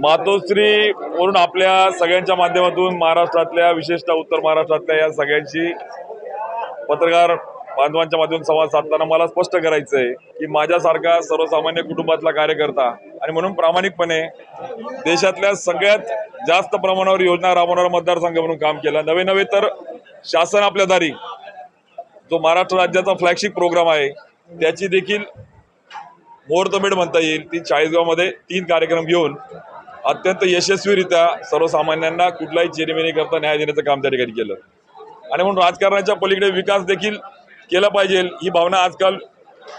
मातोश्री म्हणून आपल्या सगळ्यांच्या माध्यमातून महाराष्ट्रातल्या विशेषतः उत्तर महाराष्ट्रातल्या या सगळ्यांशी पत्रकार बांधवांच्या माध्यमातून संवाद साधताना मला स्पष्ट करायचं आहे की माझ्यासारखा सर्वसामान्य कुटुंबातला कार्यकर्ता आणि म्हणून प्रामाणिकपणे देशातल्या सगळ्यात जास्त प्रमाणावर योजना राबवणारा मतदारसंघ म्हणून काम केलं. नवे नवे तर शासन आपल्या दारी जो महाराष्ट्र राज्याचा फ्लॅगशिप प्रोग्राम आहे त्याची देखील मुहूर्तमेढ म्हणता येईल. ती चाळीसगावमध्ये तीन कार्यक्रम घेऊन अत्यंत यशस्वीरित्या सर्वसामान्यांना कुठलाही चेरीमेरी करता न्याय देण्याचं काम त्या ठिकाणी केलं. आणि म्हणून राजकारणाच्या पलीकडे विकास देखील केला पाहिजे ही भावना आजकाल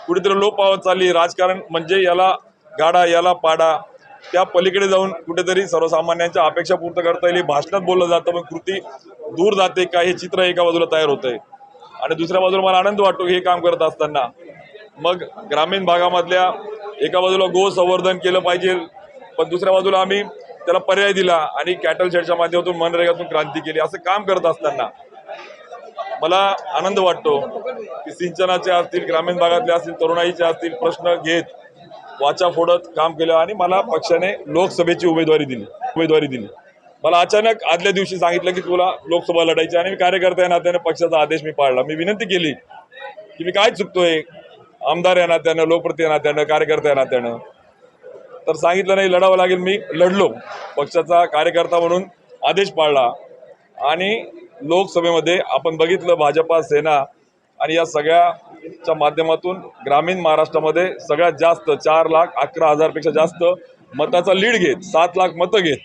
कुठेतरी लोप पावत चालली. राजकारण म्हणजे याला गाडा याला पाडा. त्या पलीकडे जाऊन कुठेतरी सर्वसामान्यांच्या अपेक्षा पूर्ण करता येईल. ही भाषणात बोललं जातं पण कृती दूर जाते. का हे चित्र एका बाजूला तयार होतंय. आणि दुसऱ्या बाजूला मला आनंद वाटतो हे काम करत असताना. मग ग्रामीण भागामधल्या एका बाजूला गो संवर्धन केलं पाहिजे. पण दुसऱ्या बाजूला आम्ही त्याला पर्याय दिला आणि कॅटल शेडच्या माध्यमातून मनरेगातून क्रांती केली असं काम करत असताना मला आनंद वाटतो की सिंचनाचे असतील ग्रामीण भागातले असतील तरुणाईचे असतील प्रश्न घेत वाचा फोडत काम केलं आणि मला पक्षाने लोकसभेची उमेदवारी दिली उमेदवारी दिली. मला अचानक आदल्या दिवशी सांगितलं की तुला लोकसभा लढायची आणि मी कार्यकर्ता या नात्याने पक्षाचा आदेश मी पाळला. मी विनंती केली की मी काय चुकतोय? आमदार या नात्यानं लोकप्रती या नात्यानं कार्यकर्ता या नात्यानं? तर सांगितलं नाही लढावं लागेल मी लढलो. पक्षाचा कार्यकर्ता म्हणून आदेश पाळला. आणि लोकसभेमध्ये आपण बघितलं भाजपा सेना आणि या सगळ्याच्या माध्यमातून ग्रामीण महाराष्ट्रामध्ये सगळ्यात जास्त चार लाख अकरा हजारपेक्षा जास्त मताचा लीड घेत सात लाख मतं घेत.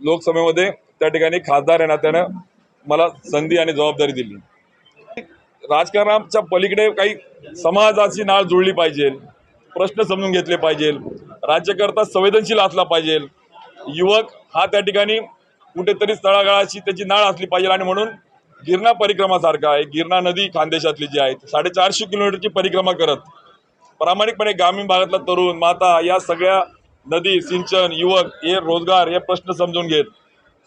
लोकसभेमध्ये त्या ठिकाणी खासदार या नात्यानं मला संधी आणि जबाबदारी दिली. राजकारणाच्या पलीकडे काही समाजाची नाळ जुळली पाहिजे प्रश्न समजून घेतले पाहिजे राज्यकर्ता संवेदनशील असला पाहिजे. युवक हा त्या ठिकाणी कुठेतरी तळागाळाची त्याची नाळ असली पाहिजे आणि म्हणून गिरणा परिक्रमासारखा आहे. गिरणा नदी खानदेशातली जी आहे साडेचारशे किलोमीटरची परिक्रमा करत प्रामाणिकपणे ग्रामीण भागातला तरुण माता या सगळ्या नदी सिंचन युवक हे रोजगार हे प्रश्न समजून घेत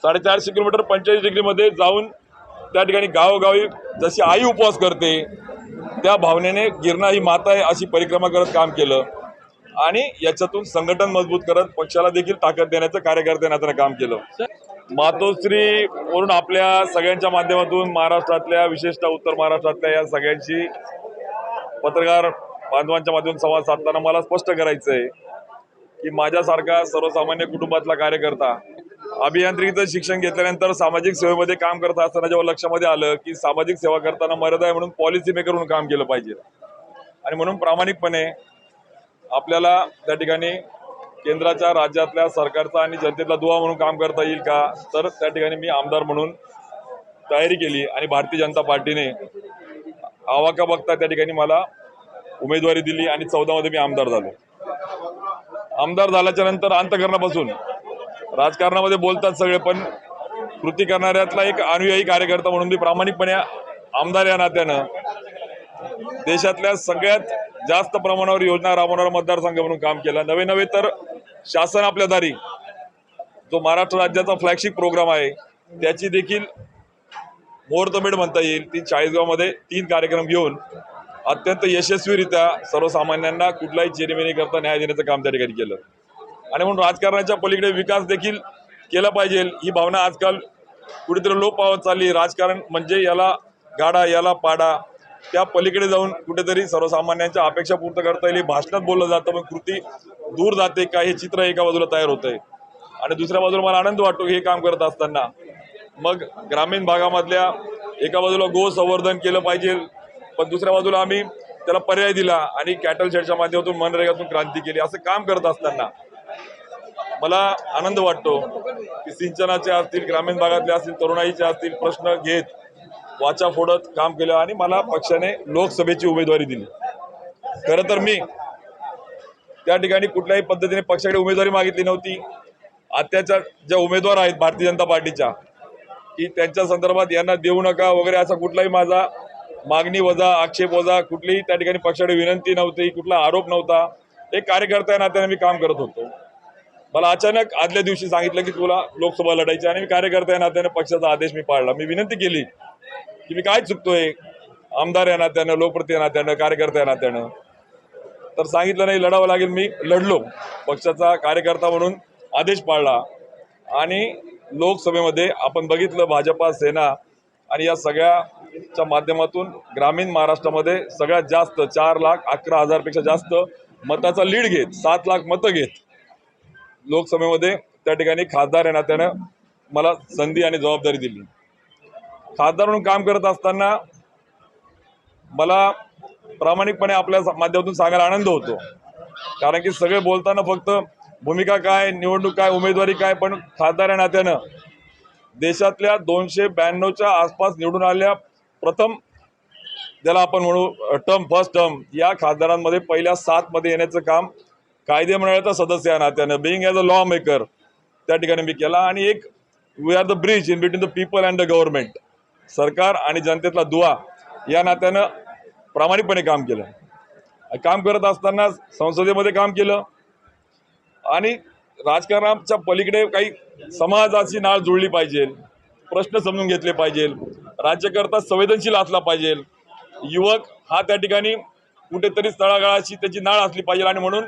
साडेचारशे किलोमीटर पंचेचाळीस डिग्रीमध्ये जाऊन त्या ठिकाणी गावोगावी जशी आई उपवास करते त्या भावनेने गिरणा ही माता आहे अशी परिक्रमा करत काम केलं. आणि याच्यातून संघटन मजबूत करत पक्षाला देखील ताकद देण्याचं कार्यकर्त्यांना काम केलं. मातोश्री वरून आपल्या सगळ्यांच्या माध्यमातून महाराष्ट्रातल्या विशेषतः उत्तर महाराष्ट्रातल्या या सगळ्यांशी पत्रकार बांधवांच्या माध्यमातून संवाद साधताना मला स्पष्ट करायचं आहे की माझ्यासारखा सर्वसामान्य कुटुंबातला कार्यकर्ता अभियांत्रिकीचं शिक्षण घेतल्यानंतर सामाजिक सेवेमध्ये काम करत असताना जेव्हा लक्षामध्ये आलं की सामाजिक सेवा करताना मर्यादा आहे म्हणून पॉलिसी मेकर म्हणून काम केलं पाहिजे. आणि म्हणून प्रामाणिकपणे आपल्याला त्या ठिकाणी केंद्राच्या राज्यातल्या सरकारचा आणि जनतेतला दुवा म्हणून काम करता येईल का? तर त्या ठिकाणी मी आमदार म्हणून तयारी केली आणि भारतीय जनता पार्टीने आवाका बघता त्या ठिकाणी मला उमेदवारी दिली आणि चौदामध्ये मी आमदार झालो. आमदार झाल्याच्यानंतर अंतकरणापासून राजकारणामध्ये बोलतात सगळे पण कृती करणाऱ्यातला एक अनुयायी कार्यकर्ता म्हणून मी प्रामाणिकपणे आमदार या नात्यानं देशातल्या सगळ्यात जास्त प्रमाणावर योजना राबवणारा मतदारसंघ म्हणून काम केलं. नवे नवे तर शासन आपल्या दारी. जो महाराष्ट्र राज्याचा फ्लॅगशिप प्रोग्राम आहे त्याची देखील मुहूर्तमेढ म्हणता येईल. ती चाळीसगावमध्ये तीन कार्यक्रम घेऊन अत्यंत यशस्वीरित्या सर्वसामान्यांना कुठलाही चेरीमेरी करता न्याय देण्याचं काम त्या ठिकाणी केलं. आणि म्हणून राजकारणाच्या पलीकडे विकास देखील केला पाहिजे ही भावना आजकाल कुठेतरी लोप पावत चालली. राजकारण म्हणजे याला गाडा याला पाडा. त्या पलीकडे जाऊन कुठेतरी सर्वसामान्यांच्या अपेक्षा पूर्ण करता येईल. भाषणात बोललं जातं पण कृती दूर जाते का हे चित्र एका बाजूला तयार होतंय. आणि दुसऱ्या बाजूला मला आनंद वाटतो हे काम करत असताना. मग ग्रामीण भागामधल्या एका बाजूला गो संवर्धन केलं पाहिजे पण दुसऱ्या बाजूला आम्ही त्याला पर्याय दिला आणि कॅटल शेडच्या माध्यमातून मनरेगातून क्रांती केली. असं काम करत असताना मला आनंद वाटतो की सिंचनाचे असतील ग्रामीण भागातले असतील तरुणाईचे असतील प्रश्न घेत वाचा फोडत काम केलं आणि मला पक्षाने लोकसभेची उमेदवारी दिली. खरं तर मी त्या ठिकाणी कुठल्याही पद्धतीने पक्षाकडे उमेदवारी मागितली नव्हती. आत्याच्या ज्या उमेदवार आहेत भारतीय जनता पार्टीच्या की त्यांच्या संदर्भात यांना देऊ नका वगैरे असा कुठलाही माझा मागणी वजा आक्षेप वजा कुठलीही त्या ठिकाणी पक्षाकडे विनंती नव्हती कुठला आरोप नव्हता. एक कार्यकर्ता या नात्याने मी काम करत होतो. मला अचानक आदल्या दिवशी सांगितलं की तुला लोकसभा लढायची आणि मी कार्यकर्ता या नात्याने पक्षाचा आदेश मी पाळला. मी विनंती केली की मी काय चुकतोय? आमदार या नात्यानं लोकप्रती या नात्यानं कार्यकर्ता या नात्यानं. तर सांगितलं नाही लढावं लागेल. मी लढलो. पक्षाचा कार्यकर्ता म्हणून आदेश पाळला. आणि लोकसभेमध्ये आपण बघितलं भाजपा सेना आणि या सगळ्याच्या माध्यमातून ग्रामीण महाराष्ट्रामध्ये सगळ्यात जास्त चार लाख अकरा हजारपेक्षा जास्त मताचा लीड घेत सात लाख मतं घेत लोकसभेमध्ये त्या ठिकाणी खासदार या नात्यानं मला संधी आणि जबाबदारी दिली. खासदार म्हणून काम करत असताना मला प्रामाणिकपणे आपल्या माध्यमातून सांगायला आनंद होतो. कारण की सगळे बोलताना फक्त भूमिका काय निवडणूक काय उमेदवारी काय पण खासदार या नात्यानं देशातल्या दोनशे ब्याण्णवच्या आसपास निवडून आलेल्या प्रथम ज्याला आपण म्हणू टर्म फर्स्ट टर्म या खासदारांमध्ये पहिल्या सातमध्ये येण्याचं काम कायदे मंडळाचा सदस्य या नात्यानं being as a law maker त्या ठिकाणी मी केला. आणि एक we are the bridge in between the people and the government सरकार आणि जनतेतला दुवा या नात्यानं प्रामाणिकपणे काम केलं. काम करत असताना संसदेमध्ये काम केलं. आणि राजकारणाच्या पलीकडे काही समाजाची नाळ जुळली पाहिजे प्रश्न समजून घेतले पाहिजे राज्यकर्ता संवेदनशील असला पाहिजे युवक हा त्या ठिकाणी कुठेतरी तळागाळाची त्याची नाळ असली पाहिजे आणि म्हणून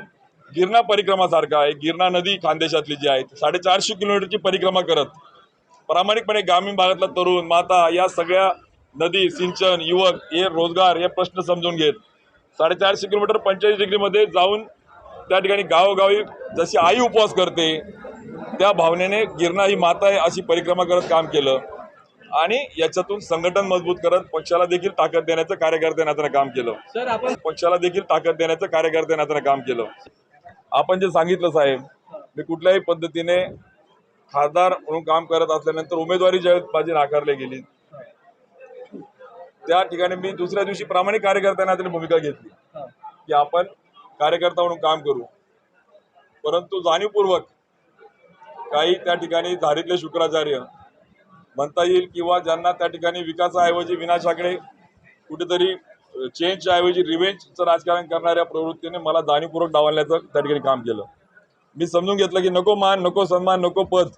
गिरणा परिक्रमासारखा आहे. गिरणा नदी खानदेशातली जी आहे साडेचारशे किलोमीटरची परिक्रमा करत प्रामाणिकपणे ग्रामीण भागातला तरुण माता या सगळ्या नदी सिंचन युवक हे रोजगार हे प्रश्न समजून घेत. साडेचारशे किलोमीटर पंचेचाळीस डिग्रीमध्ये जाऊन त्या ठिकाणी गावोगावी जशी आई उपवास करते त्या भावनेने गिरणा ही माता आहे अशी परिक्रमा करत काम केलं. आणि याच्यातून संघटन मजबूत करत पक्षाला देखील ताकद देण्याचं कार्यकर्त्यांना काम केलं. सर आपण पक्षाला देखील ताकद देण्याचं कार्यकर्त्यांना काम केलं. आपण जे सांगितलं साहेब मी कुठल्याही पद्धतीने खासदार म्हणून काम करत असल्यानंतर उमेदवारी ज्यावेळेस माझी नाकारली गेली. त्या ठिकाणी मी दुसऱ्या दिवशी प्रामाणिक कार्यकर्त्यांना तरी भूमिका घेतली. की आपण कार्यकर्ता म्हणून काम करू. परंतु जाणीवपूर्वक काही त्या ठिकाणी धारीतले शुक्राचार्य म्हणता येईल किंवा ज्यांना त्या ठिकाणी विकासाऐवजी विनाशाकडे कुठेतरी चेंजच्या ऐवजी रिव्हेंजचं राजकारण करणाऱ्या प्रवृत्तीने मला जाणीवपूर्वक डावलण्याचं त्या ठिकाणी काम केलं. मी समजून घेतलं की नको मान नको सन्मान नको पद.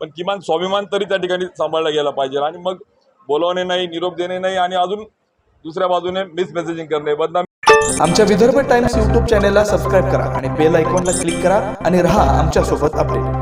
पण किमान स्वाभिमान तरी त्या ठिकाणी सांभाळला गेला पाहिजे. आणि मग बोलवणे नाही निरोप देणे नाही आणि अजून दुसऱ्या बाजूने मिस मेसेजिंग करणे. बदनामी आमच्या विदर्भ टाइम्स यूट्यूब चॅनेलला सबस्क्राईब करा आणि बेल आयकॉनला क्लिक करा आणि रहा आमच्यासोबत अपडेट.